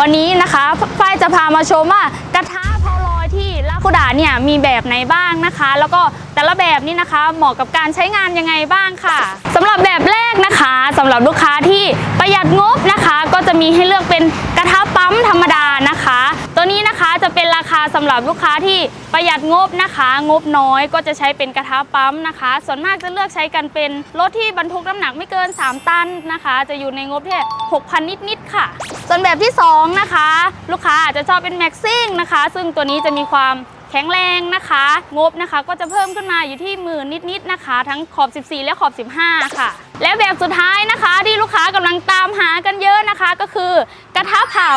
วันนี้นะคะฝ้ายจะพามาชมว่ากระทะพอลอยที่ลาคุดาเนี่ยมีแบบไหนบ้างนะคะ แล้วก็แต่ละแบบนี้นะคะเหมาะกับการใช้งานยังไงบ้างค่ะสำหรับแบบแรกนะคะสำหรับลูกค้าที่ประหยัดงบนะคะ ก็จะมีให้เลือกเป็น สำหรับลูกค้าที่ประหยัดงบนะคะ งบน้อยก็จะใช้เป็นกระทะปั๊มนะคะ ส่วนมากจะเลือกใช้กันเป็นรถที่บรรทุกน้ำหนักไม่เกิน 3 ตันนะคะ จะอยู่ในงบที่6,000 นิดๆค่ะ ส่วนแบบที่ 2 นะคะ ลูกค้าอาจจะชอบเป็นแม็กซิ่งนะคะ ซึ่งตัวนี้จะมีความแข็งแรงนะคะ งบนะคะก็จะเพิ่มขึ้นมาอยู่ที่หมื่นนิดๆนะคะ ทั้งขอบ 14 และขอบ 15 ค่ะ และแบบสุดท้ายนะคะที่ลูกค้า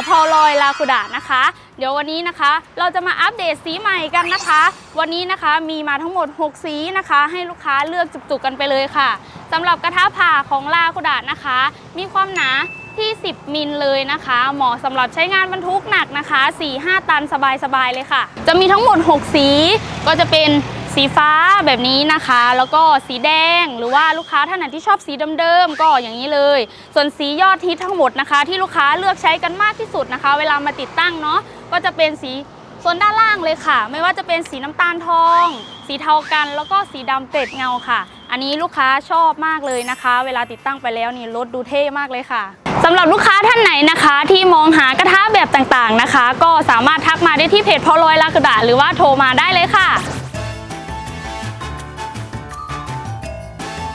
พอลอยลาคุดะนะคะ เดี๋ยววันนี้นะคะ เราจะมาอัปเดตสีใหม่กันนะคะ วันนี้นะคะมีมาทั้งหมด 6 สีนะคะ ให้ลูกค้าเลือกจุกๆกันไปเลยค่ะสำหรับกระทะผ่าของลาคุดะนะคะ มีความหนาที่ 10 มิลเลยนะคะ เหมาะสำหรับใช้งานบรรทุกหนักนะคะ 4-5 ตันสบายๆเลยค่ะ จะมีทั้งหมด 6 สีก็จะเป็น สีฟ้าแบบนี้นะคะ แล้วก็สีแดงหรือว่าลูกค้าท่านไหนที่ชอบสีเดิมๆก็อย่างนี้เลย ส่วนสียอดฮิตทั้งหมดนะคะ ที่ลูกค้าเลือกใช้กันมากที่สุดนะคะ เวลามาติดตั้งเนาะก็จะเป็นสีโซนด้านล่างเลยค่ะ ไม่ว่าจะเป็นสีน้ำตาลทอง สีเทากัน แล้วก็สีดำเกล็ดเงาค่ะ อันนี้ลูกค้าชอบมากเลยนะคะ เวลาติดตั้งไปแล้วนี่รถดูเท่มากเลยค่ะสำหรับลูกค้าท่านไหนนะคะ ที่มองหากระทะแบบต่างๆนะคะ ก็สามารถทักมาได้ที่เพจพอลอยลากระดาษหรือว่าโทรมาได้เลยค่ะ